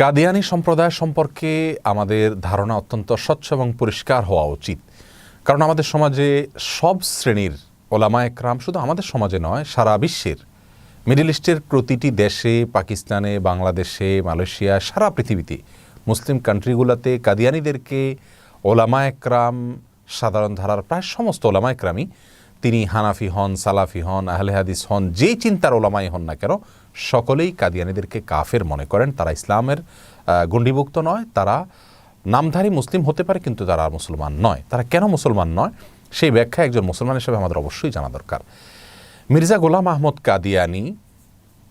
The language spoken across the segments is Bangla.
কাদিয়ানি সম্প্রদায় সম্পর্কে আমাদের ধারণা অত্যন্ত স্বচ্ছ এবং পরিষ্কার হওয়া উচিত। কারণ আমাদের সমাজে সব শ্রেণির ওলামা একরাম শুধু আমাদের সমাজে নয়, সারা বিশ্বের, মিডিল ইস্টের প্রতিটি দেশে, পাকিস্তানে, বাংলাদেশে মালয়েশিয়া সারা পৃথিবীতে মুসলিম কান্ট্রিগুলোতে কাদিয়ানিদেরকে ওলামা একরাম, সাধারণ ধারার প্রায় সমস্ত ওলামা একরামই তিনি হানাফি হন, সালাফি হন, আহলে হাদিস হন, যেই চিন্তার ওলামাই হন না কেন, সকলেই কাদিয়ানিদেরকে কাফের মনে করেন। তারা ইসলামের গণ্ডিভুক্ত নয়, তারা নামধারী মুসলিম হতে পারে কিন্তু তারা আর মুসলমান নয়। তারা কেন মুসলমান নয়? সেই ব্যাখ্যা একজন মুসলমান হিসেবে আমাদের অবশ্যই জানা দরকার। মির্জা গোলাম আহমদ কাদিয়ানি,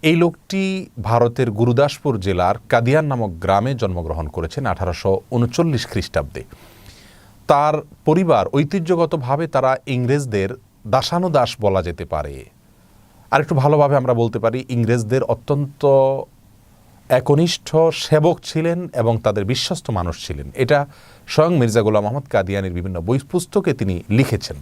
এই লোকটি ভারতের গুরুদাসপুর জেলার কাদিয়ান নামক গ্রামে জন্মগ্রহণ করেছেন আঠারোশো উনচল্লিশ খ্রিস্টাব্দে। তার পরিবার ঐতিহ্যগতভাবে তারা ইংরেজদের দাসানুদাস বলা যেতে পারে। আর একটু ভালোভাবে আমরা বলতে পারি, ইংরেজদের অত্যন্ত একনিষ্ঠ সেবক ছিলেন এবং তাদের বিশ্বস্ত মানুষ ছিলেন। এটা স্বয়ং মির্জা গোলাম আহমদ কাদিয়ানির বিভিন্ন বই পুস্তকে তিনি লিখেছেন।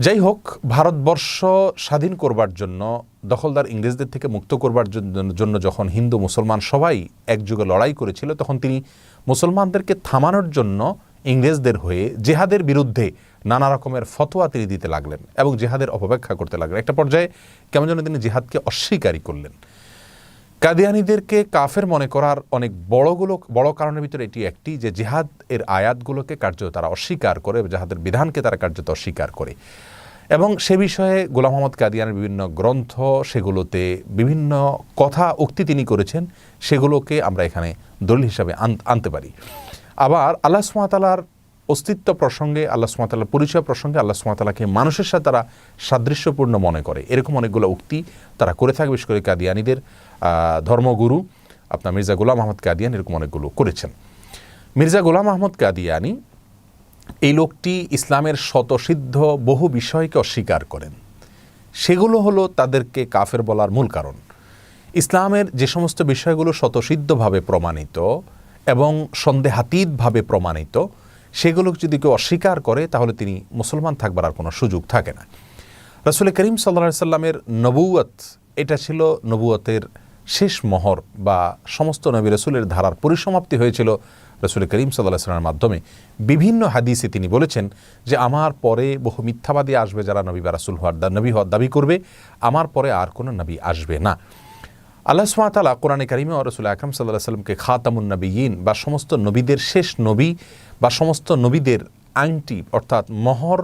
যাই হোক, ভারতবর্ষ স্বাধীন করবার জন্য, দখলদার ইংরেজদের থেকে মুক্ত করবার জন্য যখন হিন্দু মুসলমান সবাই একযুগে লড়াই করেছিল, তখন তিনি মুসলমানদেরকে থামানোর জন্য ইংরেজদের হয়ে জেহাদের বিরুদ্ধে নানা রকমের ফতোয়া তিনি দিতে লাগলেন এবং জেহাদের অপব্যাখ্যা করতে লাগলেন। একটা পর্যায়ে কেমন যেন তিনি জেহাদকে অস্বীকারী করলেন। কাদিয়ানিদেরকে কাফের মনে করার অনেক বড়গুলো বড় কারণের ভিতরে এটি একটি যে জিহাদ এর আয়াতগুলোকে কার্যত তারা অস্বীকার করে, জাহাদের বিধানকে তারা কার্যত অস্বীকার করে। এবং সে বিষয়ে গোলাম মোহাম্মদ কাদিয়ানের বিভিন্ন গ্রন্থ, সেগুলোতে বিভিন্ন কথা, উক্তি তিনি করেছেন, সেগুলোকে আমরা এখানে দলিল হিসাবে আন- আনতে পারি। আবার আল্লাহ সুমাতালার অস্তিত্ব প্রসঙ্গে আল্লাহ সুমাতালার পরিচয় প্রসঙ্গে আল্লাহ সুমাতালাকে মানুষের সাথে তারা সাদৃশ্যপূর্ণ মনে করে। এরকম অনেকগুলো উক্তি তারা করে থাকে বিশেষ করে কাদিয়ানিদের ধর্মগুরু, আপনার মির্জা গোলাম আহমদ কাদিয়ান এরকম অনেকগুলো করেছেন। মির্জা গোলাম আহমদ কাদিয়ানি এই লোকটি ইসলামের শতসিদ্ধ বহু বিষয়কে অস্বীকার করেন। সেগুলো হলো তাদেরকে কাফের বলার মূল কারণ। ইসলামের যে সমস্ত বিষয়গুলো শতসিদ্ধভাবে প্রমাণিত এবং সন্দেহাতীতভাবে প্রমাণিত সেগুলো যদি কেউ অস্বীকার করে, তাহলে তিনি মুসলমান থাকবার আর কোনো সুযোগ থাকে না। রসুল করিম সাল্লা সাল্লামের নবুয়ত এটা ছিল নবুয়তের শেষ মহর বা সমস্ত নবী রসুলের ধারার পরিসমাপ্তি হয়েছিল রসুল করিম সাল্লাহ সাল্লামের মাধ্যমে। বিভিন্ন হাদিসে তিনি বলেছেন যে, আমার পরে বহু মিথ্যাবাদী আসবে যারা নবী বা রাসুল হওয়ার নবী হওয়ার দাবি করবে, আমার পরে আর কোনো নবী আসবে না। আল্লাহ সুমাতালা কোরআনে কারিমে ও রসুল আকরম সাল্লাহ সাল্লামকে খাতামুন নবীন বা সমস্ত নবীদের শেষ নবী বা সমস্ত নবীদের আংটি অর্থাৎ মহর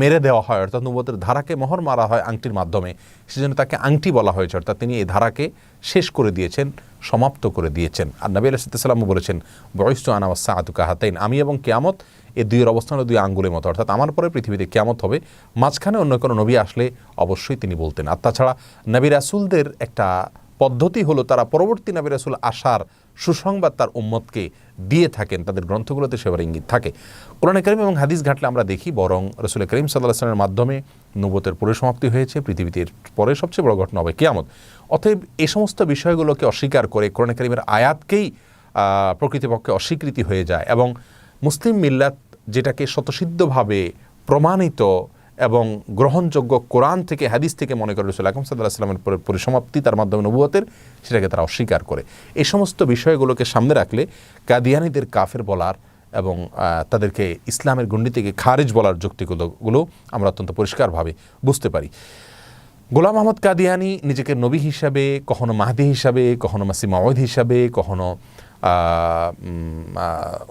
মেরে দেওয়া হয়, অর্থাৎ নবতের ধারাকে মহর মারা হয় আংটির মাধ্যমে। সেজন্য তাকে আংটি বলা হয়েছে, অর্থাৎ তিনি এই ধারাকে শেষ করে দিয়েছেন, সমাপ্ত করে দিয়েছেন। আর নবী আলাইসাল্লামও বলেছেন বয়স্তু আনাওয়াসা আতুকা হাতাইন আমি এবং কেয়ামত এই দুইয়ের অবস্থান দুই আঙ্গুলের মতো, অর্থাৎ আমার পরে পৃথিবীতে কেয়ামত হবে। মাঝখানে অন্য কোনো নবী আসলে অবশ্যই তিনি বলতেন। আর তাছাড়া নবী রাসুলদের একটা পদ্ধতি হলো তারা পরবর্তী নবী রাসুল আসার সুসংবাদ তার উম্মতকে দিয়ে থাকেন, তাদের গ্রন্থগুলোতে সেবার ইঙ্গিত থাকে। কোরআন করিম এবং হাদিস ঘাটলে আমরা দেখি, বরং রসুল করিম সাল্লাহ সাল্লামের মাধ্যমে নবতের পরিসমাপ্তি হয়েছে, পৃথিবীতে পরে সবচেয়ে বড় ঘটনা হবে কিয়ামত। অতএব এ সমস্ত বিষয়গুলোকে অস্বীকার করে কোরআন করিমের আয়াতকেই প্রকৃতপক্ষে অস্বীকৃতি হয়ে যায় এবং মুসলিম মিল্লাত যেটাকে স্বতসিদ্ধভাবে প্রমাণিত এবং গ্রহণযোগ্য কোরআন থেকে, হাদিস থেকে মনে করে রসুল আকরম সাল্লাহ সাল্লামের পরি- পরিসমাপ্তি তার মাধ্যমে নবুয়তের, সেটাকে তারা অস্বীকার করে। এই সমস্ত বিষয়গুলোকে সামনে রাখলে কাদিয়ানিদের কাফের বলার এবং তাদেরকে ইসলামের গণ্ডি থেকে খারিজ বলার যুক্তিগুলো গুলো আমরা অত্যন্ত পরিষ্কারভাবে বুঝতে পারি। গোলাম আহমদ কাদিয়ানি নিজেকে নবী হিসাবে, কখনো মাহদি হিসাবে, কখনো মাসি মাওয়াদ হিসাবে, কখনো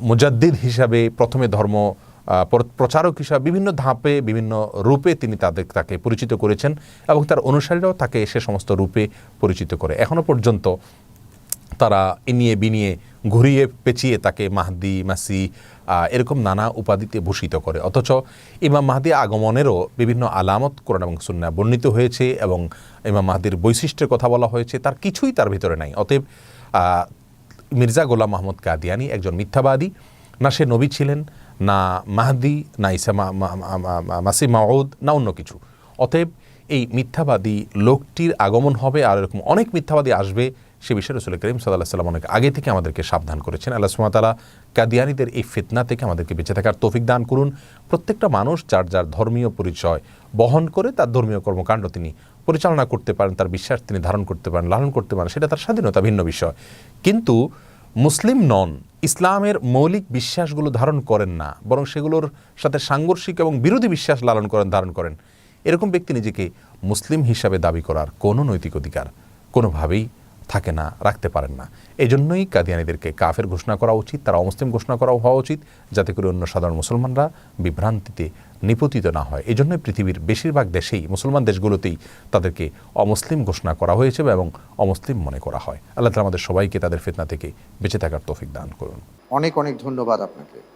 মুজাদ্দিদ হিসাবে প্রথমে ধর্ম প্রচারক হিসাবে বিভিন্ন ধাপে, বিভিন্ন রূপে তিনি তাদের, তাকে পরিচিত করেছেন এবং তার অনুসারীরাও তাকে সে সমস্ত রূপে পরিচিত করে। এখনও পর্যন্ত তারা এনিয়ে বিনিয়ে ঘুরিয়ে পেঁচিয়ে তাকে মাহদি, মাসি এরকম নানা উপাধিতে ভূষিত করে। অথচ ইমাম মাহাদি আগমনেরও বিভিন্ন আলামত কোরআন এবং সুন্না বর্ণিত হয়েছে এবং ইমাম মাহাদির বৈশিষ্ট্যের কথা বলা হয়েছে। তার কিছুই তার ভিতরে নাই। অতএব মির্জা গোলাম মাহমুদ কাদিয়ানি একজন মিথ্যাবাদী। না সে নবী ছিলেন না মাহদি, না ইসা মাসি মাউদ, না অন্য কিছু। অতএব এই মিথ্যাবাদী লোকটির আগমন হবে আর এরকম অনেক মিথ্যাবাদী আসবে, সে বিষয়ে রসুল করিম সাল্লাহ সাল্লাম অনেক আগে থেকে আমাদেরকে সাবধান করেছেন। আল্লাহ সুমাতালা কাদিয়ানিদের এই ফিতনা থেকে আমাদেরকে বেঁচে থাকার তৌফিক দান করুন। প্রত্যেকটা মানুষ যার যার ধর্মীয় পরিচয় বহন করে তার ধর্মীয় কর্মকাণ্ড তিনি পরিচালনা করতে পারেন, তার বিশ্বাস তিনি ধারণ করতে পারেন, লালন করতে পারেন, সেটা তার স্বাধীনতা ভিন্ন বিষয়। কিন্তু মুসলিম নন ইসলামের মৌলিক বিশ্বাসগুলো ধারণ করেন না, বরং সেগুলোর সাথে সাংঘর্ষিক এবং বিরোধী বিশ্বাস লালন করেন, ধারণ করেন। এরকম ব্যক্তি নিজেকে মুসলিম হিসাবে দাবি করার কোনো নৈতিক অধিকার কোনোভাবেই থাকে না, রাখতে পারেন না। এই জন্যই কাদিয়ানিদেরকে কাফের ঘোষণা করা উচিত, তারা অমুসলিম ঘোষণা করা হওয়া উচিত, যাতে করে অন্য সাধারণ মুসলমানরা বিভ্রান্তিতে নিপতিত না হয়। এই জন্যই পৃথিবীর বেশিরভাগ দেশেই, মুসলমান দেশগুলোতেই তাদেরকে অমুসলিম ঘোষণা করা হয়েছে এবং অমুসলিম মনে করা হয়। আল্লাহ তালা আমাদের সবাইকে তাদের ফিতনা থেকে বেঁচে থাকার তৌফিক দান করুন। অনেক অনেক ধন্যবাদ আপনাকে।